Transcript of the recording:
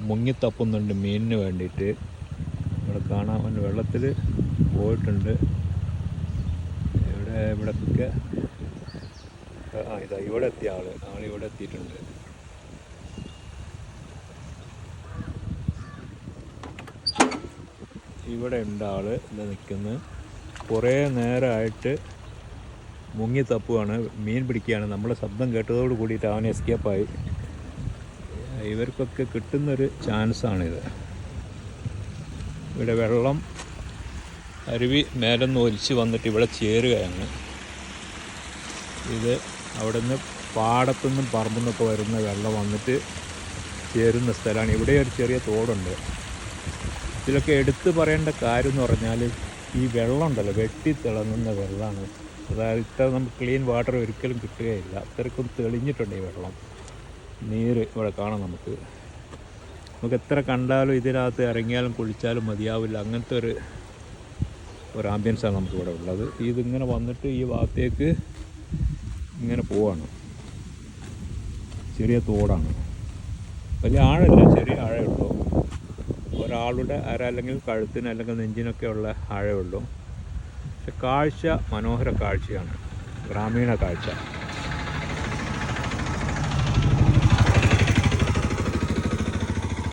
മുങ്ങിത്തപ്പുന്നുണ്ട് മീനിന് വേണ്ടിയിട്ട്. ഇവിടെ കാണാൻ വെള്ളത്തിൽ പോയിട്ടുണ്ട്. ഇവിടെ ഇവിടെയൊക്കെ ആ ഇതാ ഇവിടെ എത്തിയ ആൾ. ആൾ ഇവിടെ എത്തിയിട്ടുണ്ട്. ഇവിടെ ഉണ്ട് ആൾ. ഇത് നിൽക്കുന്നത് കുറേ നേരമായിട്ട് മുങ്ങി മീൻ പിടിക്കുകയാണ്. നമ്മളെ ശബ്ദം കേട്ടതോട് കൂടിയിട്ട് അവൻ എസ്കേപ്പായി ഇവർക്കൊക്കെ കിട്ടുന്നൊരു ചാൻസാണിത്. ഇവിടെ വെള്ളം അരുവി മേലെന്ന് ഒലിച്ച് വന്നിട്ട് ഇവിടെ ചേരുകയാണ്. ഇത് അവിടെ നിന്ന് പാടത്തുനിന്നും പറമ്പിൽ നിന്നൊക്കെ വരുന്ന വെള്ളം വന്നിട്ട് ചേരുന്ന സ്ഥലമാണ്. ഇവിടെ ഒരു ചെറിയ തോടുണ്ട്. ഇതിലൊക്കെ എടുത്തു പറയേണ്ട കാര്യം എന്ന് പറഞ്ഞാൽ ഈ വെള്ളം ഉണ്ടല്ലോ വെട്ടി തിളങ്ങുന്ന വെള്ളമാണ്. അതായത് ഇത്ര നമുക്ക് ക്ലീൻ വാട്ടർ ഒരിക്കലും കിട്ടുകയില്ല. അത്രക്കും തെളിഞ്ഞിട്ടുണ്ട് ഈ വെള്ളം. നീര് ഇവിടെ കാണാം നമുക്ക്. നമുക്ക് എത്ര കണ്ടാലും ഇതിനകത്ത് ഇറങ്ങിയാലും കുളിച്ചാലും മതിയാവില്ല. അങ്ങനത്തെ ഒരു ഒരു ആംബിയൻസാണ് നമുക്ക് ഇവിടെ ഉള്ളത്. ഇതിങ്ങനെ വന്നിട്ട് ഈ ഭാഗത്തേക്ക് ഇങ്ങനെ പോവാണ്. ചെറിയ തോടാണ്. വലിയ ആഴമില്ല ചെറിയ ആഴമേ ഉള്ളൂ. ഒരാളുടെ അര അല്ലെങ്കിൽ കഴുത്തിന് അല്ലെങ്കിൽ നെഞ്ചിനൊക്കെ ഉള്ള ആഴമേ ഉള്ളൂ. പക്ഷെ കാഴ്ച മനോഹര കാഴ്ചയാണ്. ഗ്രാമീണ കാഴ്ച.